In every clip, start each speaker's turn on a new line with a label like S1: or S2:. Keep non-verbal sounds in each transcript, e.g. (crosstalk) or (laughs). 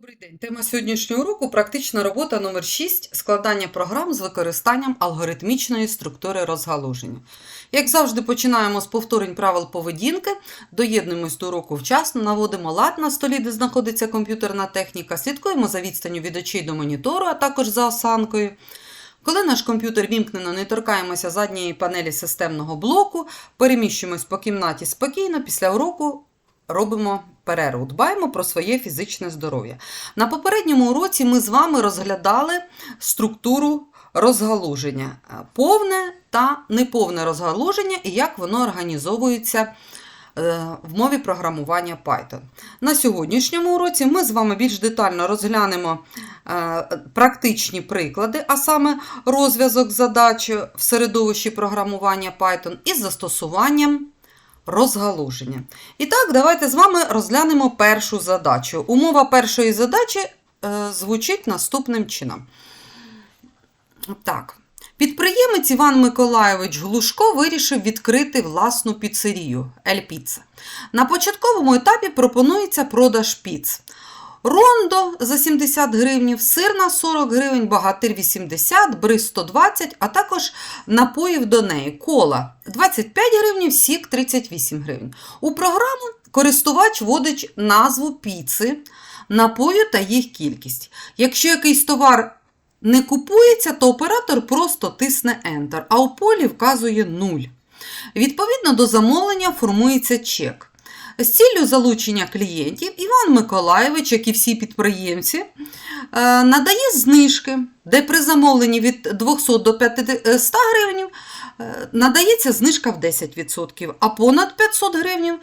S1: Добрий день. Тема сьогоднішнього уроку практична робота номер 6 складання програм з використанням алгоритмічної структури розгалуження. Як завжди, починаємо з повторень правил поведінки, доєднуємось до уроку вчасно, наводимо лад на столі, де знаходиться комп'ютерна техніка, слідкуємо за відстанню від очей до монітору, а також за осанкою. Коли наш комп'ютер вімкнено, не торкаємося задньої панелі системного блоку, переміщуємось по кімнаті спокійно, після уроку робимо перерву, дбаємо про своє фізичне здоров'я. На попередньому уроці ми з вами розглядали структуру розгалуження, повне та неповне розгалуження і як воно організовується е, в мові програмування Python. На сьогоднішньому уроці ми з вами більш детально розглянемо е, практичні приклади, а саме розв'язок задач в середовищі програмування Python із застосуванням розгалуження. І так, давайте з вами розглянемо першу задачу. Умова першої задачі е, звучить наступним чином. Так. Підприємець Іван Миколайович Глушко вирішив відкрити власну піцерію Ель Піца. На початковому етапі пропонується продаж піц. Рондо за 70 гривнів, сир на 40 гривень, багатир 80, бриз 120, а також напоїв до неї. Кола 25 гривень, сік 38 гривень. У програму користувач вводить назву піци, напою та їх кількість. Якщо якийсь товар не купується, то оператор просто тисне Enter, а у полі вказує 0. Відповідно до замовлення формується чек. З ціллю залучення клієнтів Іван Миколайович, як і всі підприємці, е, надає знижки, де при замовленні від 200 до 500 гривень надається знижка в 10%, а понад 500 гривень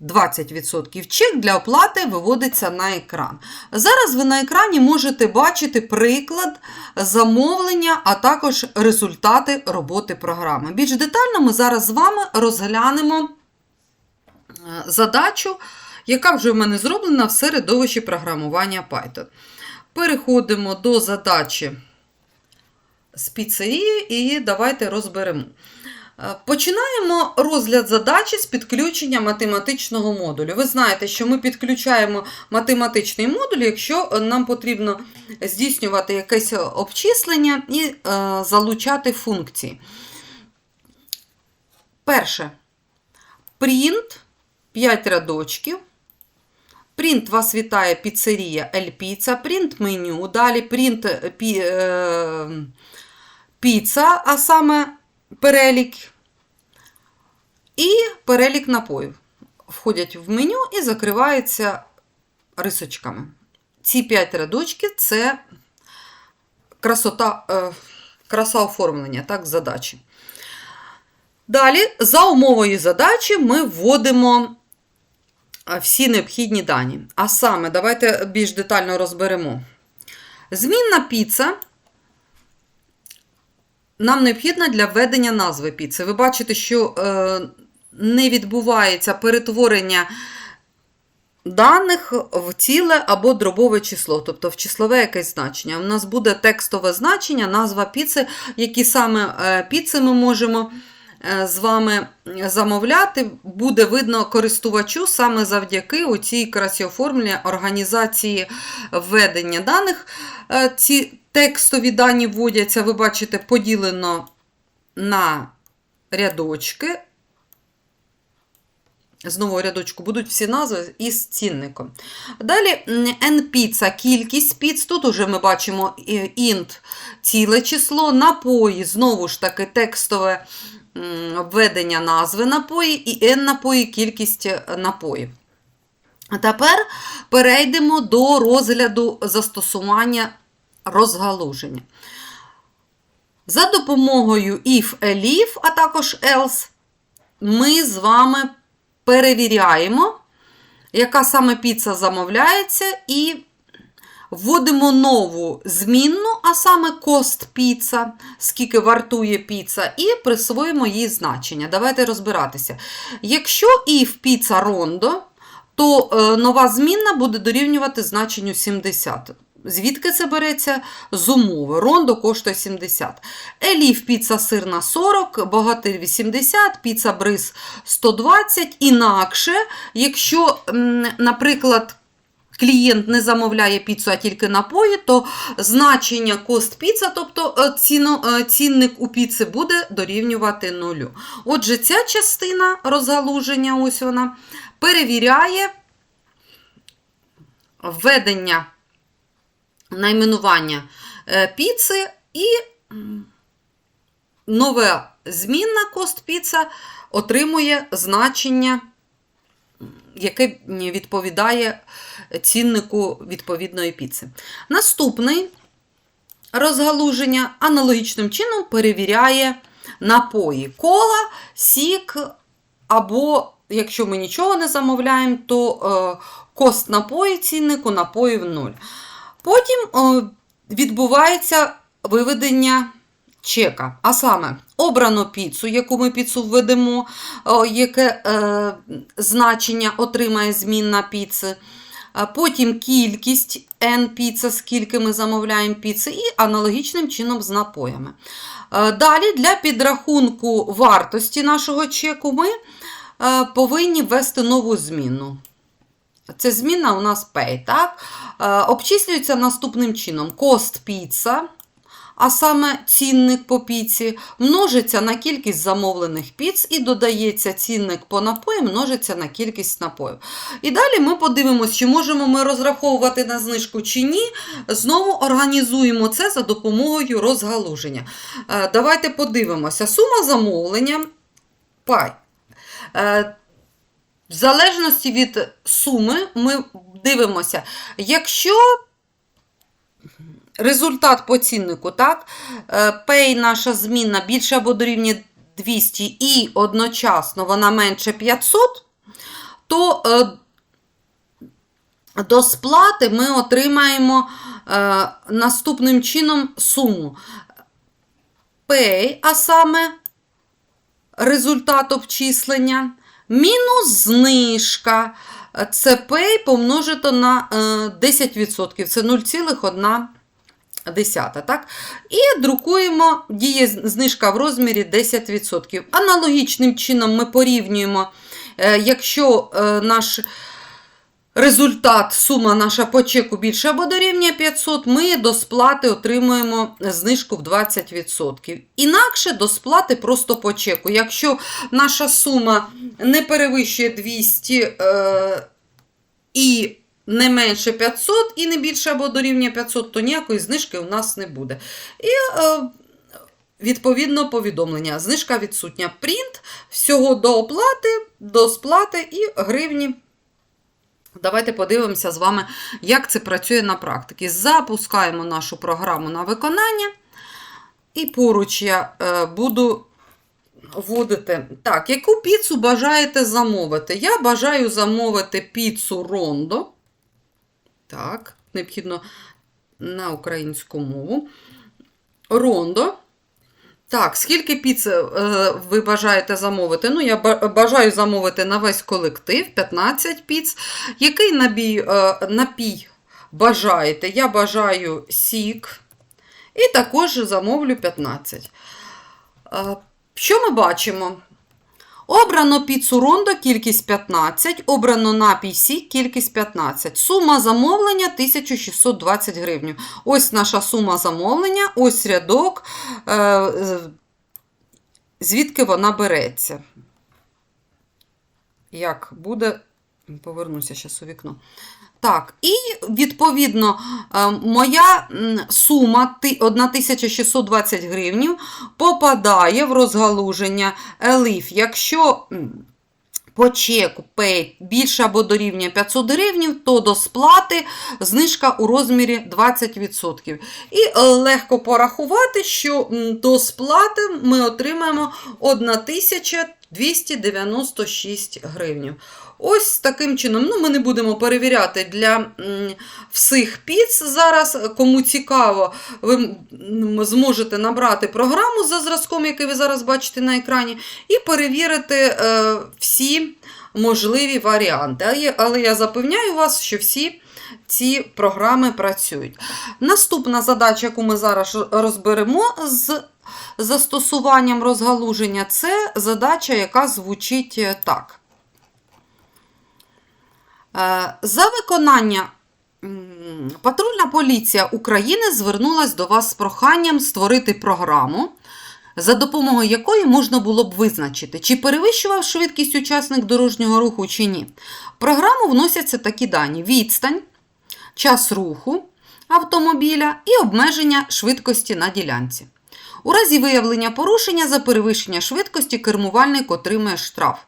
S1: 20%. Чек для оплати виводиться на екран. Зараз ви на екрані можете бачити приклад замовлення, а також результати роботи програми. Більш детально ми зараз з вами розглянемо задачу, яка вже в мене зроблена в середовищі програмування Python. Переходимо до задачі з піцерії і давайте розберемо. Е, Починаємо розгляд задачі з підключення математичного модулю. Ви знаєте, що ми підключаємо математичний модуль, якщо нам потрібно здійснювати якесь обчислення і е, залучати функції. Перше. Print 5 рядочків. Print вас вітає піцерія Ель Піца, принт меню, далі print пі, е, піца, а саме перелік і перелік напоїв. Входять в меню і закриваються рисочками. Ці 5 рядочків це красота, е, краса оформлення так, задачі. Далі, за умовою задачі, ми вводимо е, всі необхідні дані. А саме, давайте більш детально розберемо. Змінна піца нам необхідна для введення назви піци. Ви бачите, що е, не відбувається перетворення даних в ціле або дробове число, тобто в числове якесь значення. У нас буде текстове значення, назва піци, які саме е, піци ми можемо з вами замовляти, буде видно користувачу саме завдяки оцій красі оформлення організації введення даних. Е, Ці текстові дані вводяться, ви бачите, поділено на рядочки. Знову рядочку будуть всі назви із цінником. Далі NP це кількість піц. Тут уже ми бачимо int ціле число, напої, знову ж таки, текстове введення назви напої, і N напої кількість напоїв. А тепер перейдемо до розгляду застосування розгалуження. За допомогою if, elif, а також else, ми з вами перевіряємо, яка саме піца замовляється, і вводимо нову змінну, а саме cost піца, скільки вартує піца, і присвоїмо їй значення. Давайте розбиратися. Якщо if піца рондо, то е, нова змінна буде дорівнювати значенню 70. Звідки це береться? З умови. Рондо коштує 70. Еліф піца сирна 40, богатир 80, піца бриз 120. Інакше, якщо, наприклад, клієнт не замовляє піцу, а тільки напої, то значення кост піца, тобто е, ціно, е, цінник у піци, буде дорівнювати нулю. Отже, ця частина розгалуження, ось вона, перевіряє введення найменування е, піци і нова змінна кост піца отримує значення, яке відповідає ціннику відповідної піци. Наступний розгалуження аналогічним чином перевіряє напої кола, сік, або, якщо ми нічого не замовляємо, то е, кост напої ціннику напоїв 0. Потім е, відбувається виведення чека. А саме, обрано піцу, яку ми піцу введемо, яке е, значення отримає змінна піци. Потім кількість N піца, скільки ми замовляємо піци, і аналогічним чином з напоями. Е, Далі для підрахунку вартості нашого чеку ми е, повинні ввести нову зміну. Це зміна у нас pay, так? Е, Обчислюється наступним чином: кост піца, а саме цінник по піці, множиться на кількість замовлених піц і додається цінник по напоям, множиться на кількість напоїв. І далі ми подивимося, чи можемо ми розраховувати на знижку чи ні. Знову організуємо це за допомогою розгалуження. Е, Давайте подивимося. Сума замовлення пай. Е, В залежності від суми ми дивимося, якщо результат по ціннику, так, е, pay наша змінна більше або дорівнює 200 і одночасно вона менше 500, то е, до сплати ми отримаємо е, наступним чином суму. Pay, а саме результат обчислення, мінус знижка. Це pay помножито на е, 10%. Це 0,1 десята, так? І друкуємо діє знижка в розмірі 10%. Аналогічним чином ми порівнюємо, е, якщо е, наш результат, сума наша по чеку більше або дорівнює 500, ми до сплати отримуємо знижку в 20%. Інакше до сплати просто по чеку. Якщо наша сума не перевищує 200 е, і не менше 500 і не більше або дорівнює 500, то ніякої знижки у нас не буде. І е, відповідно повідомлення. Знижка відсутня. Принт всього до оплати, до сплати і гривні. Давайте подивимося з вами, як це працює на практиці. Запускаємо нашу програму на виконання. І поруч я е, буду вводити. Так, яку піцу бажаєте замовити? Я бажаю замовити піцу Рондо. Так, необхідно на українську мову. Рондо. Так, скільки піц е, ви бажаєте замовити? Ну, я бажаю замовити на весь колектив 15 піц. Який набій, е, напій бажаєте? Я бажаю сік. І також замовлю 15. Е, Що ми бачимо? Обрано під Сурондо кількість 15, обрано напій сік кількість 15. Сума замовлення 1620 гривень. Ось наша сума замовлення, ось рядок, е, звідки вона береться. Як буде, повернуся зараз у вікно. Так, і відповідно е, моя сума 1620 гривень попадає в розгалуження елиф. Якщо по чеку пей більше або дорівнює 500 гривень, то до сплати знижка у розмірі 20%. І легко порахувати, що до сплати ми отримаємо 1296 гривень. Ось таким чином. Ну, Ми не будемо перевіряти для всіх піц зараз. Кому цікаво, ви зможете набрати програму за зразком, який ви зараз бачите на екрані, і перевірити е, всі можливі варіанти. Але- я запевняю вас, що всі ці програми працюють. Наступна задача, яку ми зараз розберемо з застосуванням розгалуження, це задача, яка звучить е, так. Е, За виконання патрульна поліція України звернулась до вас з проханням створити програму, за допомогою якої можна було б визначити, чи перевищував швидкість учасник дорожнього руху чи ні. В програму вносяться такі дані: відстань, час руху автомобіля і обмеження швидкості на ділянці. У разі виявлення порушення за перевищення швидкості кермувальник отримує штраф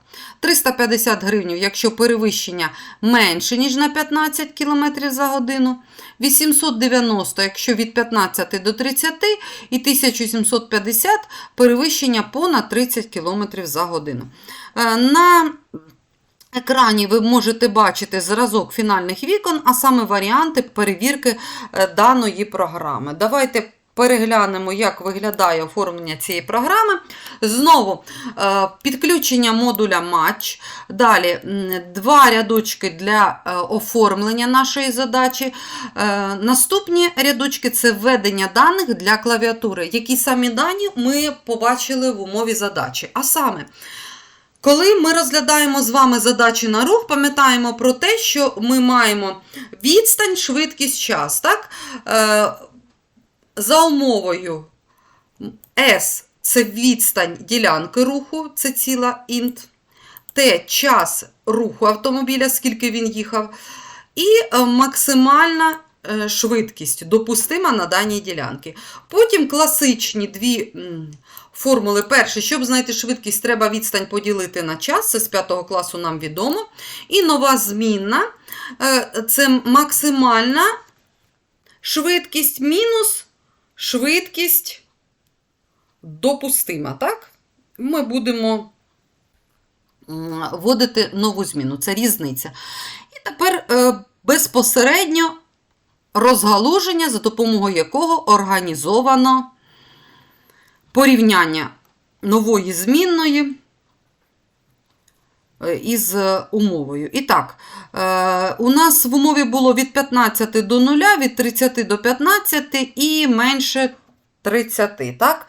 S1: 350 гривень, якщо перевищення менше, ніж на 15 км за годину, 890, якщо від 15 до 30, і 1750 перевищення понад 30 км за годину. Е, На екрані ви можете бачити зразок фінальних вікон, а саме варіанти перевірки е, даної програми. Давайте переглянемо, як виглядає оформлення цієї програми. Знову е, підключення модуля матч. Далі два рядочки для е, оформлення нашої задачі. Е, Наступні рядочки це введення даних для клавіатури. Які самі дані ми побачили в умові задачі. А саме, коли ми розглядаємо з вами задачі на рух, пам'ятаємо про те, що ми маємо відстань, швидкість, час. Так? За умовою S це відстань ділянки руху, це ціла інт. Т час руху автомобіля, скільки він їхав, і е, максимальна е, швидкість допустима на даній ділянці. Потім класичні дві формули. Перше, щоб знайти швидкість, треба відстань поділити на час. Це з 5 класу нам відомо. І нова змінна е, це максимальна швидкість мінус швидкість допустима. Так? Ми будемо вводити нову зміну. Це різниця. І тепер е, безпосередньо розгалуження, за допомогою якого організовано порівняння нової змінної із е, умовою. І так, е, у нас в умові було від 15 до 0, від 30 до 15 і менше 30. Так?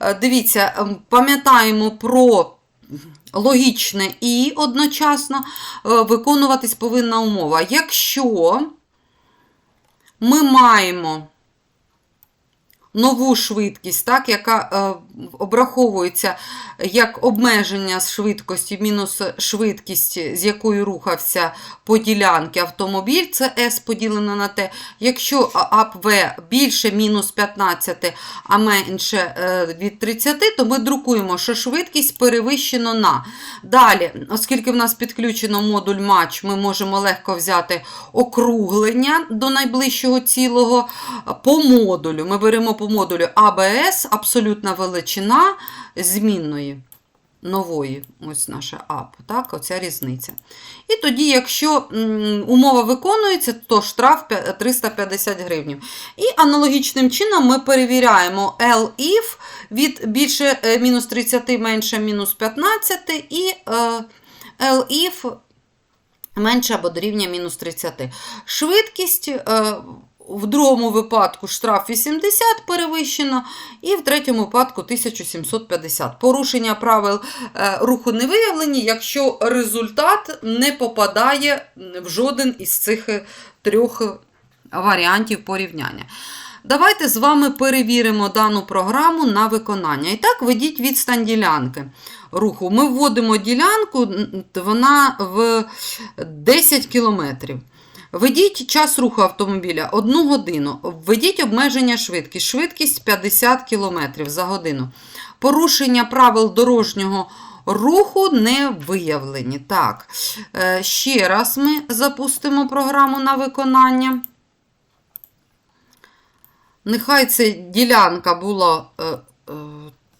S1: Е, Дивіться, ем, пам'ятаємо про логічне і одночасно е, виконуватись повинна умова. Якщо ми маємо нову швидкість, так, яка е, обраховується як обмеження швидкості мінус швидкість, з якою рухався по ділянці автомобіль, це S поділено на T. Якщо АПВ більше мінус 15, а менше е, від 30, то ми друкуємо, що швидкість перевищено на. Далі, оскільки в нас підключено модуль матч, ми можемо легко взяти округлення до найближчого цілого по модулю. Ми беремо по модулю АБС, абсолютна величина змінної. Нової, ось наша АП, так, оця різниця. І тоді, якщо умова виконується, то штраф 350 гривень. І аналогічним чином ми перевіряємо L-if від більше е, мінус 30 менше мінус 15 і е, L-if менше або дорівнює мінус 30. Швидкість е, в другому випадку штраф 80 перевищено, і в третьому випадку 1750. Порушення правил е, руху не виявлені, якщо результат не попадає в жоден із цих трьох варіантів порівняння. Давайте з вами перевіримо дану програму на виконання. І так, ведіть відстань ділянки руху. Ми вводимо ділянку, вона в 10 кілометрів. Введіть час руху автомобіля 1 годину. Введіть обмеження швидкість. Швидкість 50 км за годину. Порушення правил дорожнього руху не виявлені. Так, е, ще раз ми запустимо програму на виконання. Нехай це ділянка була. е, е,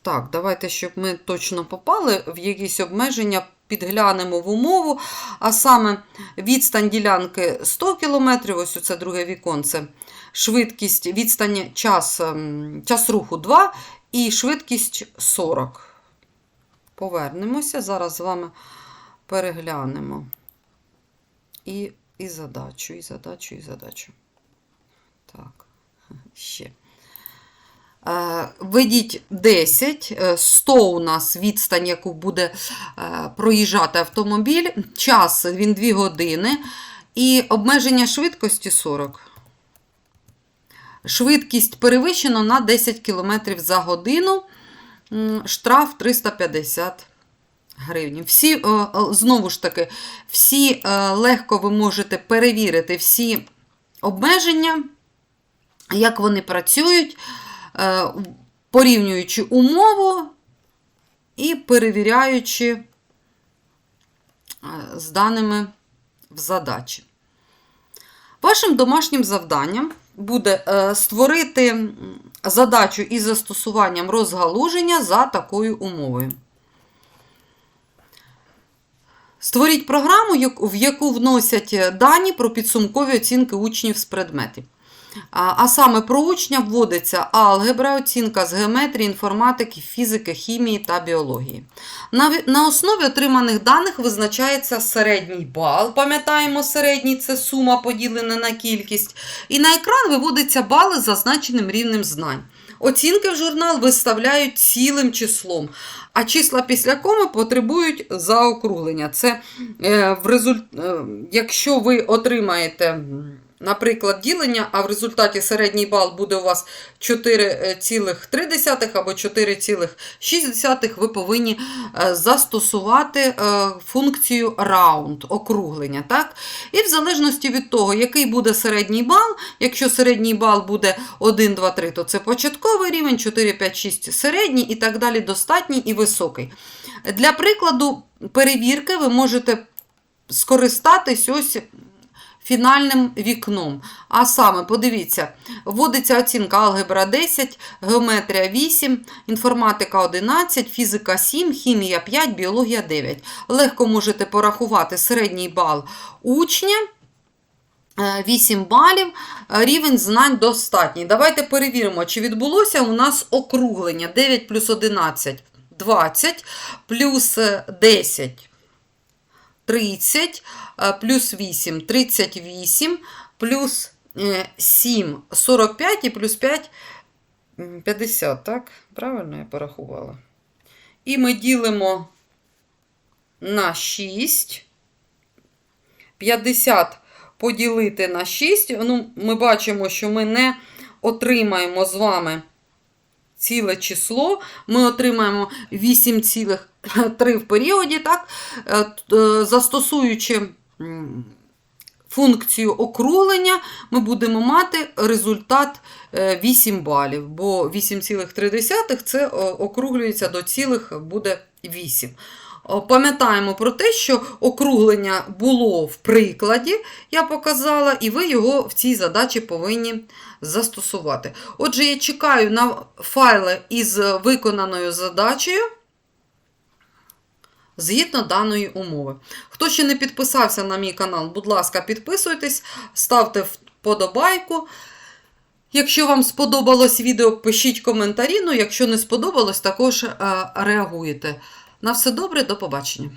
S1: Так, давайте, щоб ми точно попали в якісь обмеження, підглянемо в умову. А саме відстань ділянки 100 км, ось це друге віконце. Швидкість, відстань час, ем, час руху 2 і швидкість 40. Повернемося. Зараз з вами переглянемо. І, і задачу, і задачу, і задачу. Так, (laughs) ще. Е, Введіть 10, е, 100 у нас відстань, яку буде е, проїжджати автомобіль. Час він 2 години. І обмеження швидкості 40. Швидкість перевищено на 10 км за годину. Штраф 350 гривень. Всі, е, е, знову ж таки, всі е, легко ви можете перевірити всі обмеження, як вони працюють, е, порівнюючи умову і перевіряючи е, з даними в задачі. Вашим домашнім завданням буде е, створити задачу із застосуванням розгалуження за такою умовою. Створіть програму, в яку вносять е, дані про підсумкові оцінки учнів з предметів. А саме про учня вводиться алгебра, оцінка з геометрії, інформатики, фізики, хімії та біології. На, основі отриманих даних визначається середній бал. Пам'ятаємо, середній це сума поділена на кількість. І на екран виводиться бали з зазначеним рівнем знань. Оцінки в журнал виставляють цілим числом, а числа після коми потребують заокруглення. Це е, в результ... е, якщо ви отримаєте, наприклад, ділення, а в результаті середній бал буде у вас 4,3 або 4,6, ви повинні е, застосувати е, функцію round, округлення. Так? І в залежності від того, який буде середній бал, якщо середній бал буде 1, 2, 3, то це початковий рівень, 4, 5, 6 середній і так далі достатній і високий. Для прикладу перевірки ви можете скористатись ось фінальним вікном. А саме, подивіться, вводиться оцінка алгебра 10, геометрія 8, інформатика 11, фізика 7, хімія 5, біологія 9. Легко можете порахувати середній бал учня. е, 8 балів, е, рівень знань достатній. Давайте перевіримо, чи відбулося у нас округлення 9 плюс 11 20, плюс е, 10 30, е, плюс 8 38, плюс е, 7 45 і плюс 5 50, так? Правильно я порахувала. І ми ділимо на 6. 50 поділити на 6. Ну, ми бачимо, що ми не отримаємо з вами ціле число. Ми отримаємо 8,3 в періоді, так? Е, е, застосуючи функцію округлення, ми будемо мати результат е, 8 балів, бо 8,3 це е, округлюється до цілих буде 8. Пам'ятаємо про те, що округлення було в прикладі, я показала, і ви його в цій задачі повинні застосувати. Отже, я чекаю на файли із виконаною задачею згідно даної умови. Хто ще не підписався на мій канал, будь ласка, підписуйтесь, ставте вподобайку. Якщо вам сподобалось відео, пишіть коментарі. Ну, якщо не сподобалось, також е, реагуйте. На все добре, до побачення.